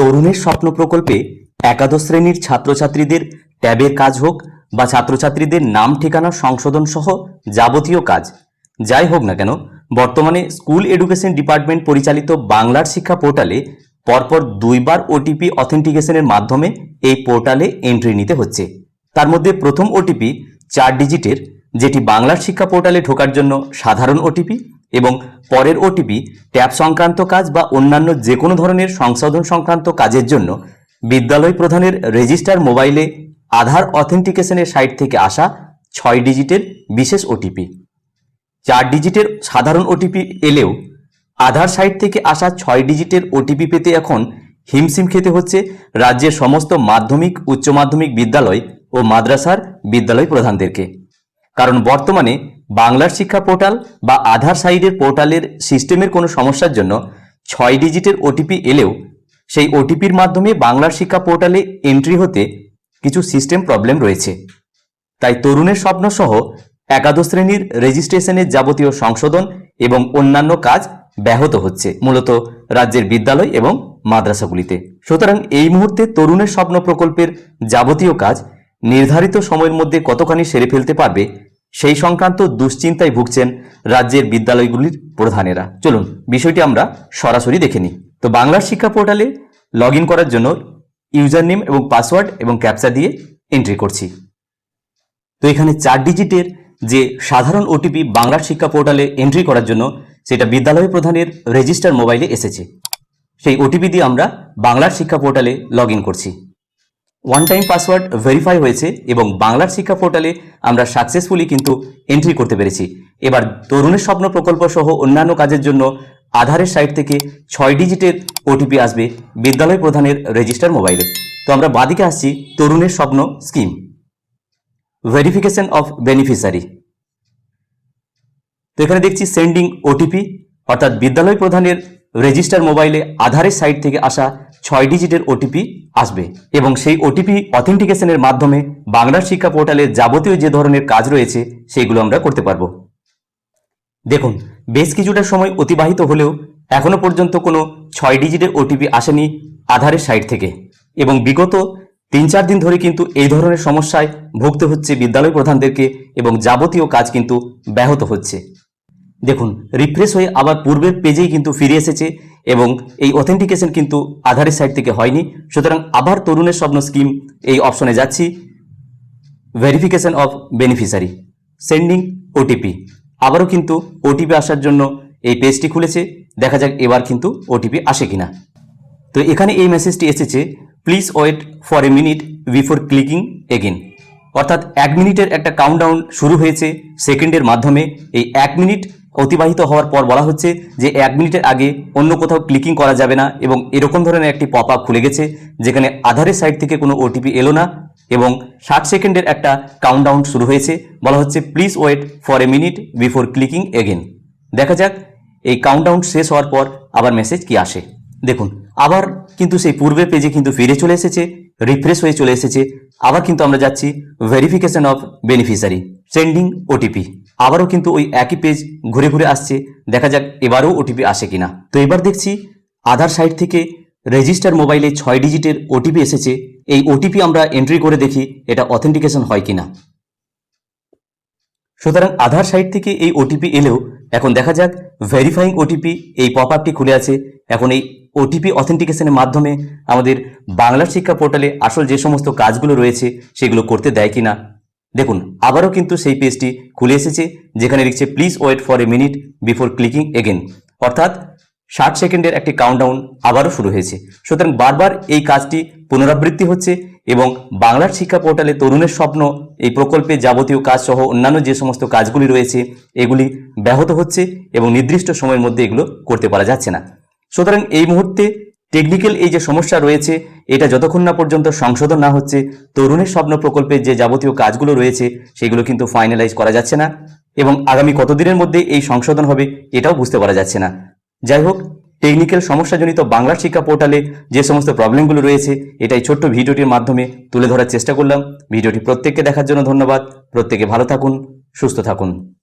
তরুণের স্বপ্ন প্রকল্পে একাদশ শ্রেণির ছাত্রছাত্রীদের ট্যাবের কাজ হোক বা ছাত্রছাত্রীদের নাম, ঠিকানা, সংশোধন সহ যাবতীয় কাজ। যাই হোক না কেন, বর্তমানে স্কুল এডুকেশন ডিপার্টমেন্ট পরিচালিত বাংলার শিক্ষা পোর্টালে পরপর দুইবার ওটিপি অথেন্টিকেশনের মাধ্যমে এই পোর্টালে এন্ট্রি নিতে হচ্ছে। তার মধ্যে প্রথম ওটিপি চার ডিজিটের, যেটি বাংলার শিক্ষা পোর্টালে ঢোকার জন্য সাধারণ ওটিপি এবং পরের ওটিপি ট্যাব সংক্রান্ত কাজ বা অন্যান্য যে কোনো ধরনের সংশোধন সংক্রান্ত কাজের জন্য বিদ্যালয় প্রধানের রেজিস্টার মোবাইলে আধার অথেন্টিকেশনের সাইট থেকে আসা ছয় ডিজিটের বিশেষ ওটিপি চার ডিজিটের সাধারণ ওটিপি এলেও আধার সাইট থেকে আসা ছয় ডিজিটের ওটিপি পেতে এখন হিমশিম খেতে হচ্ছে রাজ্যের সমস্ত মাধ্যমিক, উচ্চ মাধ্যমিক বিদ্যালয় ও মাদ্রাসার বিদ্যালয় প্রধানদেরকে। কারণ বর্তমানে বাংলার শিক্ষা পোর্টাল বা আধার সাইডের পোর্টালের সিস্টেমের কোনো সমস্যার জন্য ছয় ডিজিটের ওটিপি এলেও সেই ওটিপির মাধ্যমে বাংলার শিক্ষা পোর্টালে এন্ট্রি হতে কিছু সিস্টেম প্রবলেম রয়েছে। তাই তরুণের স্বপ্ন সহ একাদশ শ্রেণির রেজিস্ট্রেশনের যাবতীয় সংশোধন এবং অন্যান্য কাজ ব্যাহত হচ্ছে, মূলত রাজ্যের বিদ্যালয় এবং মাদ্রাসাগুলিতে। সুতরাং এই মুহূর্তে তরুণের স্বপ্ন প্রকল্পের যাবতীয় কাজ নির্ধারিত সময়ের মধ্যে কতখানি সেরে ফেলতে পারবে, সেই সংক্রান্ত দুশ্চিন্তায় ভুগছেন রাজ্যের বিদ্যালয়গুলির প্রধানেরা। চলুন, বিষয়টি আমরা সরাসরি দেখে নিই। তো বাংলার শিক্ষা পোর্টালে লগ করার জন্য ইউজার নেম এবং পাসওয়ার্ড এবং ক্যাপচা দিয়ে এন্ট্রি করছি। তো এখানে চার ডিজিটের যে সাধারণ ওটিপি বাংলার শিক্ষা পোর্টালে এন্ট্রি করার জন্য সেটা বিদ্যালয় প্রধানের রেজিস্টার মোবাইলে এসেছে। সেই ওটিপি দিয়ে আমরা বাংলার শিক্ষা পোর্টালে লগ করছি। ওয়ান টাইম পাসওয়ার্ড ভেরিফাই হয়েছে এবং বাংলার শিক্ষা পোর্টালে আমরা সাকসেসফুলি কিন্তু এন্ট্রি করতে পেরেছি। এবার তরুণের স্বপ্ন প্রকল্প সহ অন্যান্য কাজের জন্য আধারের সাইট থেকে ছয় ডিজিটের ওটিপি আসবে বিদ্যালয় প্রধানের রেজিস্টার মোবাইলে তো আমরা বাদিকে আসছি তরুণের স্বপ্ন স্কিম ভেরিফিকেশন অফ বেনিফিসারি তো এখানে দেখছি সেন্ডিং ওটিপি অর্থাৎ বিদ্যালয় প্রধানের রেজিস্টার মোবাইলে আধারের সাইট থেকে আসা ছয় ডিজিটের ওটিপি আসবে এবং সেই ওটিপি অথেন্টিকেশনের মাধ্যমে বাংলার শিক্ষা পোর্টালে যাবতীয় যে ধরনের কাজ রয়েছে সেগুলো আমরা করতে পারব। দেখুন, বেশ কিছুটা সময় অতিবাহিত হলেও এখনও পর্যন্ত কোনো ছয় ডিজিটের ওটিপি আসেনি আধারের সাইট থেকে এবং বিগত তিন চার দিন ধরে কিন্তু এই ধরনের সমস্যায় ভুগতে হচ্ছে বিদ্যালয় প্রধানদেরকে এবং যাবতীয় কাজ কিন্তু ব্যাহত হচ্ছে। দেখুন রিফ্রেশ হয়ে আবার পূর্বের পেজেই কিন্তু ফিরে এসেছে এবং এই অথেন্টিকেশন কিন্তু আধারের সাইট থেকে হয়নি। সুতরাং আবার তরুণের স্বপ্ন স্কিম এই অপশনে যাচ্ছি। Verification of beneficiary sending OTP আবারও কিন্তু ওটিপি আসার জন্য এই পেজটি খুলেছে। দেখা যাক এবার কিন্তু ওটিপি আসে কিনা। তো এখানে এই মেসেজটি এসেছে please wait for a minute before clicking again অর্থাৎ এক মিনিটের একটা কাউন্টডাউন শুরু হয়েছে সেকেন্ডের মাধ্যমে। এই এক মিনিট অতিবাহিত হওয়ার পর বলা হচ্ছে যে এক মিনিটের আগে অন্য কোথাও ক্লিকিং করা যাবে না এবং এরকম ধরনের একটি পপ আপ খুলে গেছে, যেখানে আধারের সাইড থেকে কোনো ওটিপি এলো না এবং ষাট সেকেন্ডের একটা কাউন্টডাউন শুরু হয়েছে। বলা হচ্ছে please wait for a minute before clicking again দেখা যাক, এই কাউন্টডাউন শেষ হওয়ার পর আবার মেসেজ কি আসে। দেখুন, আবার কিন্তু সেই পূর্বের পেজে কিন্তু ফিরে চলে এসেছে রিফ্রেশ হয়ে চলে এসেছে। আবার কিন্তু আমরা যাচ্ছি verification of beneficiary sending OTP আবারও কিন্তু ওই একই পেজ ঘুরে ঘুরে আসছে। দেখা যাক এবারও ওটিপি আসে কিনা। তো এবার দেখছি আধার সাইট থেকে রেজিস্টার মোবাইলে ছয় ডিজিটের ওটিপি এসেছে। এই ওটিপি আমরা এন্ট্রি করে দেখি এটা অথেন্টিকেশন হয় কিনা। সুতরাং আধার সাইট থেকে এই ওটিপি এলেও এখন দেখা যাক ভেরিফাইং ওটিপি এই পপ আপটি খুলে আছে। এখন এই ওটিপি অথেন্টিকেশনের মাধ্যমে আমাদের বাংলার শিক্ষা পোর্টালে আসল যে সমস্ত কাজগুলো রয়েছে সেগুলো করতে দেয় কিনা। দেখুন, আবারও কিন্তু সেই পেজটি খুলে এসেছে, যেখানে লিখছে please wait for a minute before clicking again অর্থাৎ, ষাট সেকেন্ডের একটি কাউন্টডাউন আবারও শুরু হয়েছে। সুতরাং বারবার এই কাজটি পুনরাবৃত্তি হচ্ছে এবং বাংলার শিক্ষা পোর্টালে তরুণের স্বপ্ন, এই প্রকল্পে যাবতীয় কাজ সহ অন্যান্য যে সমস্ত কাজগুলি রয়েছে, এগুলি ব্যাহত হচ্ছে এবং নির্দিষ্ট সময়ের মধ্যে এগুলো করতে পারা যাচ্ছে না। সুতরাং এই মুহূর্তে টেকনিক্যাল এই যে সমস্যা রয়েছে, এটা যতক্ষণ না পর্যন্ত সংশোধন না হচ্ছে, তরুণের স্বপ্ন প্রকল্পে যে যাবতীয় কাজগুলো রয়েছে, সেগুলো কিন্তু ফাইনালাইজ করা যাচ্ছে না এবং আগামী কতদিনের মধ্যে এই সংশোধন হবে, এটাও বুঝতে পারা যাচ্ছে না। যাই হোক টেকনিক্যাল সমস্যাজনিত বাংলার শিক্ষা পোর্টালে যে সমস্ত প্রবলেমগুলো রয়েছে, এটাই ছোট্ট ভিডিওটির মাধ্যমে তুলে ধরার চেষ্টা করলাম। ভিডিওটি প্রত্যেককে দেখার জন্য ধন্যবাদ। প্রত্যেকে ভালো থাকুন, সুস্থ থাকুন।